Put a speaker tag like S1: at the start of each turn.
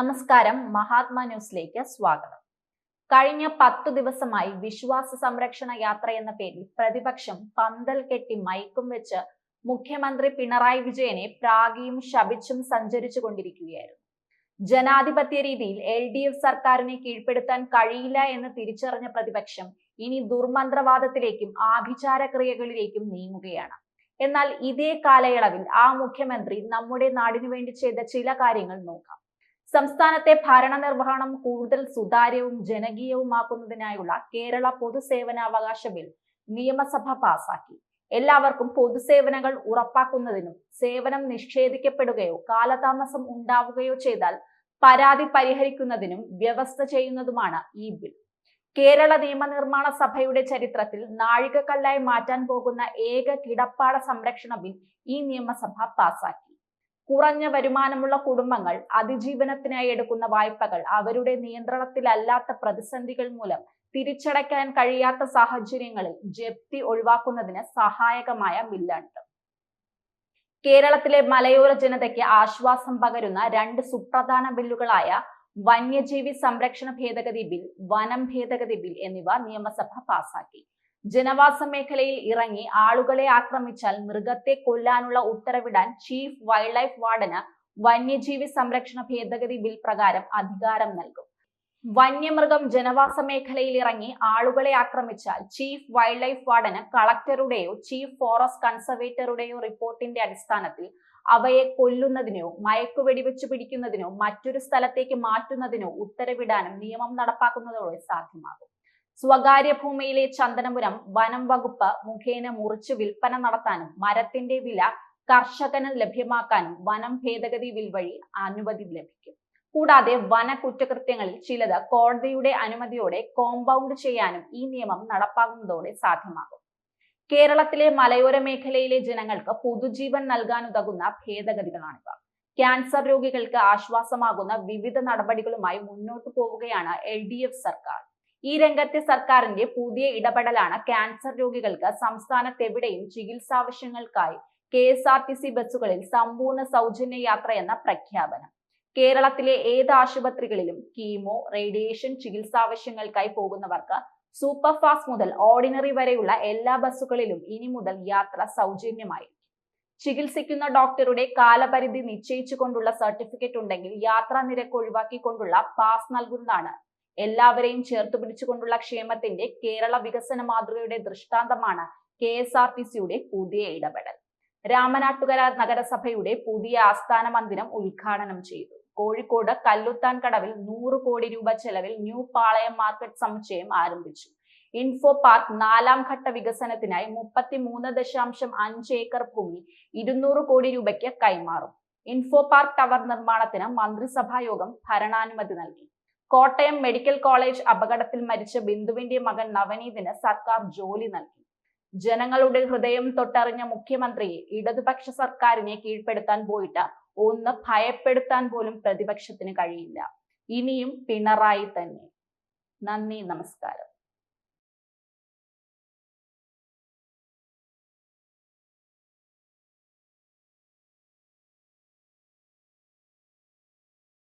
S1: നമസ്കാരം. മഹാത്മാ ന്യൂസിലേക്ക് സ്വാഗതം. കഴിഞ്ഞ പത്തു ദിവസമായി വിശ്വാസ സംരക്ഷണ യാത്ര എന്ന പേരിൽ പ്രതിപക്ഷം പന്തൽ കെട്ടി മയക്കും വെച്ച് മുഖ്യമന്ത്രി പിണറായി വിജയനെ പ്രാഗിയും ശപിച്ചും സഞ്ചരിച്ചു കൊണ്ടിരിക്കുകയായിരുന്നു. ജനാധിപത്യ രീതിയിൽ എൽ ഡി എഫ് സർക്കാരിനെ കീഴ്പ്പെടുത്താൻ കഴിയില്ല എന്ന് തിരിച്ചറിഞ്ഞ പ്രതിപക്ഷം ഇനി ദുർമന്ത്രവാദത്തിലേക്കും ആഭിചാര ക്രിയകളിലേക്കും നീങ്ങുകയാണ്. എന്നാൽ ഇതേ കാലയളവിൽ ആ മുഖ്യമന്ത്രി നമ്മുടെ നാടിനു വേണ്ടി ചെയ്ത ചില കാര്യങ്ങൾ നോക്കാം. സംസ്ഥാനത്തെ ഭരണനിർവഹണം കൂടുതൽ സുതാര്യവും ജനകീയവുമാക്കുന്നതിനായുള്ള കേരള പൊതുസേവനാവകാശ ബിൽ നിയമസഭ പാസാക്കി. എല്ലാവർക്കും പൊതുസേവനങ്ങൾ ഉറപ്പാക്കുന്നതിനും സേവനം നിഷേധിക്കപ്പെടുകയോ കാലതാമസം ഉണ്ടാവുകയോ ചെയ്താൽ പരാതി പരിഹരിക്കുന്നതിനും വ്യവസ്ഥ ചെയ്യുന്നതുമാണ് ഈ ബിൽ. കേരള നിയമനിർമ്മാണ സഭയുടെ ചരിത്രത്തിൽ നാഴികക്കല്ലായി മാറ്റാൻ പോകുന്ന ഏക കിടപ്പാട സംരക്ഷണ ബിൽ ഈ നിയമസഭ പാസാക്കി. കുറഞ്ഞ വരുമാനമുള്ള കുടുംബങ്ങൾ അതിജീവനത്തിനായി എടുക്കുന്ന വായ്പകൾ അവരുടെ നിയന്ത്രണത്തിലല്ലാത്ത പ്രതിസന്ധികൾ മൂലം തിരിച്ചടയ്ക്കാൻ കഴിയാത്ത സാഹചര്യങ്ങളിൽ ജപ്തി ഒഴിവാക്കുന്നതിന് സഹായകമായ ബില്ലാണിത് കേരളത്തിലെ മലയോര ജനതയ്ക്ക് ആശ്വാസം പകരുന്ന രണ്ട് സുപ്രധാന ബില്ലുകളായ വന്യജീവി സംരക്ഷണ ഭേദഗതി ബിൽ വനം ഭേദഗതി ബിൽ എന്നിവ നിയമസഭ പാസാക്കി. ജനവാസ മേഖലയിൽ ഇറങ്ങി ആളുകളെ ആക്രമിച്ചാൽ മൃഗത്തെ കൊല്ലാനുള്ള ഉത്തരവിടാൻ ചീഫ് വൈൽഡ് ലൈഫ് വാർഡന് വന്യജീവി സംരക്ഷണ ഭേദഗതി ബിൽ പ്രകാരം അധികാരം നൽകും. വന്യമൃഗം ജനവാസ മേഖലയിൽ ഇറങ്ങി ആളുകളെ ആക്രമിച്ചാൽ ചീഫ് വൈൽഡ് ലൈഫ് വാർഡന് കളക്ടറുടെയോ ചീഫ് ഫോറസ്റ്റ് കൺസർവേറ്ററുടെയോ റിപ്പോർട്ടിന്റെ അടിസ്ഥാനത്തിൽ അവയെ കൊല്ലുന്നതിനോ മയക്കുവെടിവെച്ച് പിടിക്കുന്നതിനോ മറ്റൊരു സ്ഥലത്തേക്ക് മാറ്റുന്നതിനോ ഉത്തരവിടാനും നിയമം നടപ്പാക്കുന്നതോടെ സാധ്യമാകും. സ്വകാര്യ ഭൂമിയിലെ ചന്ദനപുരം വനം വകുപ്പ് മുഖേന മുറിച്ച് വിൽപ്പന നടത്താനും മരത്തിന്റെ വില കർഷകന് ലഭ്യമാക്കാനും വനം ഭേദഗതി ബിൽ വഴി അനുമതി ലഭിക്കും. കൂടാതെ വന കുറ്റകൃത്യങ്ങളിൽ ചിലത് കോടതിയുടെ അനുമതിയോടെ കോമ്പൗണ്ട് ചെയ്യാനും ഈ നിയമം നടപ്പാകുന്നതോടെ സാധ്യമാകും. കേരളത്തിലെ മലയോര മേഖലയിലെ ജനങ്ങൾക്ക് പുതുജീവൻ നൽകാനുതകുന്ന ഭേദഗതികളാണിവ. ക്യാൻസർ രോഗികൾക്ക് ആശ്വാസമാകുന്ന വിവിധ നടപടികളുമായി മുന്നോട്ടു പോവുകയാണ് എൽ സർക്കാർ. ഈ രംഗത്തെ സർക്കാരിന്റെ പുതിയ ഇടപെടലാണ് ക്യാൻസർ രോഗികൾക്ക് സംസ്ഥാനത്തെവിടെയും ചികിത്സാവശ്യങ്ങൾക്കായി K S R T C ബസ്സുകളിൽ സമ്പൂർണ സൗജന്യ യാത്ര എന്ന പ്രഖ്യാപനം. കേരളത്തിലെ ഏത് ആശുപത്രികളിലും കീമോ റേഡിയേഷൻ ചികിത്സാവശ്യങ്ങൾക്കായി പോകുന്നവർക്ക് സൂപ്പർ ഫാസ്റ്റ് മുതൽ ഓർഡിനറി വരെയുള്ള എല്ലാ ബസ്സുകളിലും ഇനി മുതൽ യാത്ര സൗജന്യമായിരിക്കും. ചികിത്സിക്കുന്ന ഡോക്ടറുടെ കാലപരിധി നിശ്ചയിച്ചുകൊണ്ടുള്ള സർട്ടിഫിക്കറ്റ് ഉണ്ടെങ്കിൽ യാത്രാ നിരക്ക് ഒഴിവാക്കിക്കൊണ്ടുള്ള പാസ് നൽകുന്നതാണ് എല്ലാവരെയും ചേർത്ത് പിടിച്ചുകൊണ്ടുള്ള ക്ഷേമത്തിന്റെ കേരള വികസന മാതൃകയുടെ ദൃഷ്ടാന്തമാണ് കെ എസ് ആർ ടി സിയുടെ പുതിയ ഇടപെടൽ. രാമനാട്ടുകര നഗരസഭയുടെ പുതിയ ആസ്ഥാന മന്ദിരം ഉദ്ഘാടനം ചെയ്തു. കോഴിക്കോട് കല്ലുത്താൻ കടവിൽ നൂറ് കോടി രൂപ ചെലവിൽ ന്യൂ പാളയം മാർക്കറ്റ് സമുച്ചയം ആരംഭിച്ചു. ഇൻഫോ പാർക്ക് നാലാം ഘട്ട വികസനത്തിനായി മുപ്പത്തി മൂന്ന് ദശാംശം അഞ്ച് ഏക്കർ ഭൂമി ഇരുന്നൂറ് കോടി രൂപയ്ക്ക് കൈമാറും. ഇൻഫോ പാർക്ക് ടവർ നിർമ്മാണത്തിന് മന്ത്രിസഭാ യോഗം ഭരണാനുമതി നൽകി. കോട്ടയം മെഡിക്കൽ കോളേജ് അപകടത്തിൽ മരിച്ച ബിന്ദുവിന്റെ മകൻ നവനീതിന് സർക്കാർ ജോലി നൽകി. ജനങ്ങളുടെ ഹൃദയം തൊട്ടറിഞ്ഞ മുഖ്യമന്ത്രിയെ ഇടതുപക്ഷ സർക്കാരിനെ കീഴ്പ്പെടുത്താൻ പോയിട്ട് ഒന്ന് ഭയപ്പെടുത്താൻ പോലും പ്രതിപക്ഷത്തിന് കഴിയില്ല. ഇനിയും പിണറായി തന്നെ. നന്ദി നമസ്കാരം.